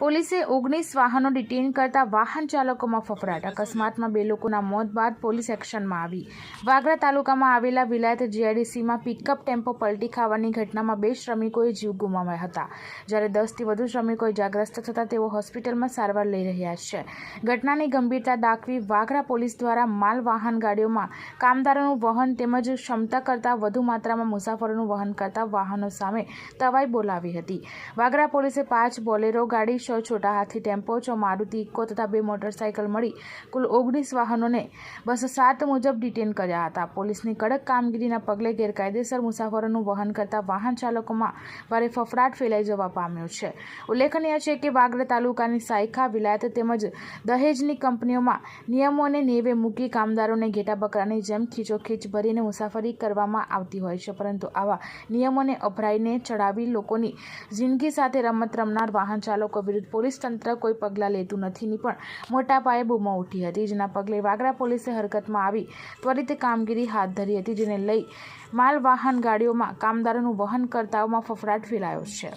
પોલીસે ઓગણીસ વાહનો ડિટેન કરતા વાહન ચાલકોમાં ફફડાટ. અકસ્માતમાં બે લોકોના મોત બાદ પોલીસ એક્શનમાં આવી. વાગરા તાલુકામાં આવેલા વિલાયત જીઆઈડીસીમાં પિકઅપ ટેમ્પો પલટી ખાવાની ઘટનામાં બે શ્રમિકોએ જીવ ગુમાવ્યા હતા. જ્યારે દસથી વધુ શ્રમિકો ઇજાગ્રસ્ત થતાં તેઓ હોસ્પિટલમાં સારવાર લઈ રહ્યા છે. ઘટનાની ગંભીરતા દાખવી વાગરા પોલીસ દ્વારા માલ વાહન ગાડીઓમાં કામદારોનું વહન તેમજ ક્ષમતા કરતાં વધુ માત્રામાં મુસાફરોનું વહન કરતા વાહનો સામે તવાઈ બોલાવી હતી. વાગરા પોલીસે પાંચ બોલેરો ગાડી છ છોટા હાથી, ટેમ્પો, છ મારુતિ, ઇકો તથા બે મોટરસાયકલ મળી કુલ ઓગણીસ વાહનોને બસો સાત મુજબ ડિટેન કર્યા હતા. પોલીસની કડક કામગીરીના પગલે ગેરકાયદેસર મુસાફરોનું વહન કરતા વાહન ચાલકોમાં ભારે ફફડાટ ફેલાઈ જવા પામ્યો છે. ઉલ્લેખનીય છે કે વાગડ તાલુકાની સાયખા, વિલાયત તેમજ દહેજની કંપનીઓમાં નિયમોને નેવે મૂકી કામદારોને ઘેટા બકરાની જેમ ખીચોખીચ ભરીને મુસાફરી કરવામાં આવતી હોય છે. પરંતુ આવા નિયમોને અભરાઈને ચડાવી લોકોની જિંદગી સાથે રમત રમનાર વાહન ચાલકો વિરુદ્ધ પોલીસ તંત્ર કોઈ પગલાં લેતું નથીની પણ મોટા પાયે બૂમો ઉઠી હતી. જેના પગલે વાગરા પોલીસે હરકતમાં આવી ત્વરિત કામગીરી હાથ ધરી હતી, જેને લઈ માલ વાહન ગાડીઓમાં કામદારોનું વહન કરતાઓમાં ફફડાટ ફેલાયો છે.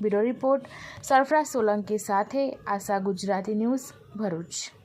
બ્યુરો રિપોર્ટ સરફરાજ સોલંકી સાથે આશા ગુજરાતી ન્યૂઝ ભરૂચ.